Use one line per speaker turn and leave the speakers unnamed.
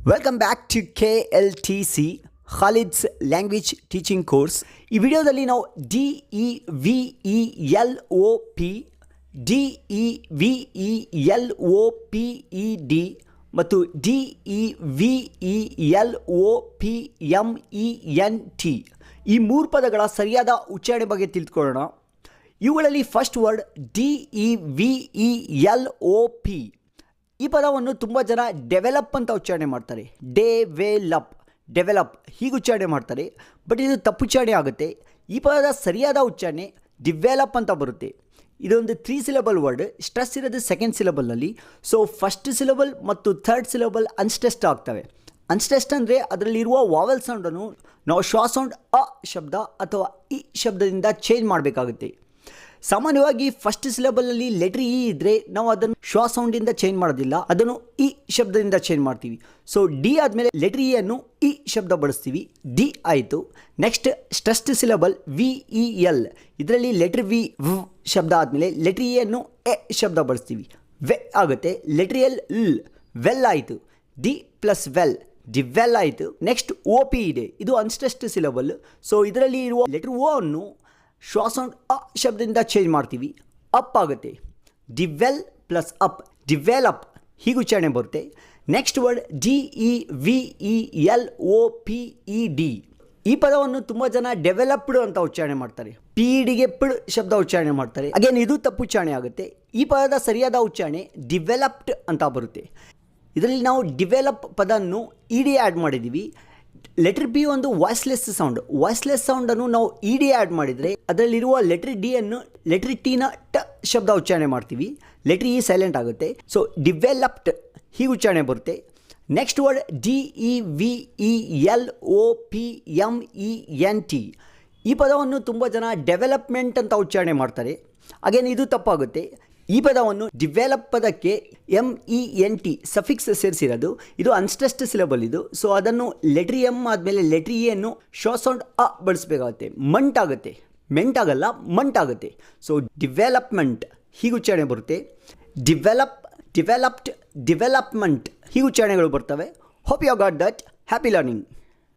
Welcome back to K L T C Khalid's language teaching course ಈ ವಿಡಿಯೋದಲ್ಲಿ ನಾವು D E V E L O P D E V E L O P E D ಮತ್ತು D E V E L O P M E N T ಈ ಮೂರು ಪದಗಳ ಸರಿಯಾದ ಉಚ್ಚಾರಣೆ ಬಗ್ಗೆ ತಿಳ್ಕೊಳ್ಳೋಣ. ಇವುಗಳಲ್ಲಿ first word D E V E L O P ಈ ಪದವನ್ನು ತುಂಬ ಜನ ಡೆವೆಲಪ್ ಅಂತ ಉಚ್ಚಾರಣೆ ಮಾಡ್ತಾರೆ. ಡೆವೆಲಪ್ ಡೆವೆಲಪ್ ಹೀಗೆ ಉಚ್ಚಾರಣೆ ಮಾಡ್ತಾರೆ. ಬಟ್ ಇದು ತಪ್ಪು ಉಚ್ಚಾರಣೆ ಆಗುತ್ತೆ. ಈ ಪದದ ಸರಿಯಾದ ಉಚ್ಚಾರಣೆ ಡಿವೆಲಪ್ ಅಂತ ಬರುತ್ತೆ. ಇದೊಂದು ತ್ರೀ ಸಿಲೆಬಲ್ ವರ್ಡ್ ಸ್ಟ್ರೆಸ್ ಇರೋದು ಸೆಕೆಂಡ್ ಸಿಲೆಬಲ್ನಲ್ಲಿ ಸೊ ಫಸ್ಟ್ ಸಿಲೆಬಲ್ ಮತ್ತು ಥರ್ಡ್ ಸಿಲೆಬಲ್ ಅನ್ಸ್ಟೆಸ್ಟ್ ಆಗ್ತವೆ. ಅನ್ಸ್ಟೆಸ್ಟ್ ಅಂದರೆ ಅದರಲ್ಲಿರುವ ವಾವೆಲ್ ಸೌಂಡನ್ನು ನಾವು ಶ್ವಾಸೌಂಡ್ ಅ ಶಬ್ದ ಅಥವಾ ಇ ಶಬ್ದದಿಂದ ಚೇಂಜ್ ಮಾಡಬೇಕಾಗುತ್ತೆ. ಸಾಮಾನ್ಯವಾಗಿ ಫಸ್ಟ್ ಸಿಲಬಲಲ್ಲಿ ಲೆಟರ್ ಇ ಇದ್ರೆ ನಾವು ಅದನ್ನು ಶ್ವಾ ಸೌಂಡ್ ಇಂದ ಚೇಂಜ್ ಮಾಡೋದಿಲ್ಲ. ಅದನ್ನು ಇ ಶಬ್ದದಿಂದ ಚೇಂಜ್ ಮಾಡ್ತೀವಿ. ಸೊ ಡಿ ಆದಮೇಲೆ ಲೆಟರ್ ಇ ಅನ್ನು ಇ ಶಬ್ದ ಬಳಸ್ತೀವಿ. ಡಿ ಆಯಿತು. Next stressed syllable V E L ಇದರಲ್ಲಿ ಲೆಟರ್ ವಿ ಶಬ್ದ ಆದಮೇಲೆ ಲೆಟರ್ ಇ ಅನ್ನು ಎ ಶಬ್ದ ಬಳಸ್ತೀವಿ. ವೆ ಆಗುತ್ತೆ. ಲೆಟರ್ ಎಲ್ ಲ್ ವೆಲ್ ಆಯಿತು. ಡಿ ಪ್ಲಸ್ ವೆಲ್. ಡಿವೆಲ್ ಆಯಿತು. ನೆಕ್ಸ್ಟ್ ಒ ಪಿ ಇದೆ. ಇದು ಅನ್ಸ್ಟ್ರೆಸ್ಟ್ ಸಿಲೆಬಲ್ ಸೊ ಇದರಲ್ಲಿ ಇರುವ ಲೆಟರ್ ಓ ಅನ್ನು ಶ್ವಾಸೌಂಡ್ ಅ ಶಬ್ದದಿಂದ ಚೇಂಜ್ ಮಾಡ್ತೀವಿ. ಅಪ್ ಆಗುತ್ತೆ. ಡಿವೆಲ್ ಪ್ಲಸ್ ಅಪ್ ಡಿವೆಲಪ್ ಹೀಗೆ ಉಚ್ಚಾರಣೆ ಬರುತ್ತೆ. Next word D E V E L O P E D ಈ ಪದವನ್ನು ತುಂಬ ಜನ ಡೆವಲಪ್ಡ್ ಅಂತ ಉಚ್ಚಾರಣೆ ಮಾಡ್ತಾರೆ. ಪಿ ಡಿಗೆ ಪಿಡ್ ಶಬ್ದ ಉಚ್ಚಾರಣೆ ಮಾಡ್ತಾರೆ. ಅಗೇನ್ ಇದು ತಪ್ಪು ಉಚ್ಚಾರಣೆ ಆಗುತ್ತೆ. ಈ ಪದದ ಸರಿಯಾದ ಉಚ್ಚಾರಣೆ ಡಿವೆಲಪ್ಡ್ ಅಂತ ಬರುತ್ತೆ. ಇದರಲ್ಲಿ ನಾವು ಡಿವೆಲಪ್ ಪದವನ್ನು ಇ ಡಿ ಆ್ಯಡ್ ಮಾಡಿದ್ದೀವಿ. ಲೆಟರ್ ಬಿ ಒಂದು ವಾಯ್ಸ್ಲೆಸ್ ಸೌಂಡ್ ವಾಯ್ಸ್ಲೆಸ್ ಸೌಂಡನ್ನು ನಾವು ಇ ಡಿ ಆ್ಯಡ್ ಮಾಡಿದರೆ ಅದರಲ್ಲಿರುವ ಲೆಟರ್ ಡಿ ಅನ್ನು ಲೆಟರ್ ಟಿನ ಟ ಶಬ್ದ ಉಚ್ಚಾರಣೆ ಮಾಡ್ತೀವಿ. ಲೆಟರ್ ಇ ಸೈಲೆಂಟ್ ಆಗುತ್ತೆ. ಸೊ ಡಿವೆಲಪ್ಡ್ ಹೀಗೆ ಉಚ್ಚಾರಣೆ ಬರುತ್ತೆ. Next word D E V E L O P M E N T ಈ ಪದವನ್ನು ತುಂಬ ಜನ ಡೆವಲಪ್ಮೆಂಟ್ ಅಂತ ಉಚ್ಚಾರಣೆ ಮಾಡ್ತಾರೆ. ಅಗೇನ್ ಇದು ತಪ್ಪಾಗುತ್ತೆ. ಈ ಪದವನ್ನು ಡಿವೆಲಪ್ ಪದಕ್ಕೆ M E N T suffix ಸೇರಿಸಿರೋದು. ಇದು ಅನ್ಸ್ಟೆಸ್ಟ್ ಸಿಲಬಲ್ ಇದು. ಸೊ ಅದನ್ನು ಲೆಟ್ರಿ ಎಂ ಆದಮೇಲೆ ಲೆಟ್ರಿ ಎನ್ನು ಅನ್ನು ಶೋ ಸೌಂಡ್ ಅ ಬಳಸಬೇಕಾಗುತ್ತೆ. ಮಂಟ್ ಆಗುತ್ತೆ. ಮೆಂಟ್ ಆಗಲ್ಲ, ಮಂಟ್ ಆಗುತ್ತೆ. ಸೊ ಡಿವೆಲಪ್ಮೆಂಟ್ ಹೀಗೆ ಉಚ್ಚಾರಣೆ ಬರುತ್ತೆ. ಡಿವೆಲಪ್ ಡಿವೆಲಪ್ಡ್ ಡಿವೆಲಪ್ಮೆಂಟ್ ಹೀಗೆ ಉಚ್ಚಾರಣೆಗಳು ಬರ್ತವೆ. Hope you got that happy learning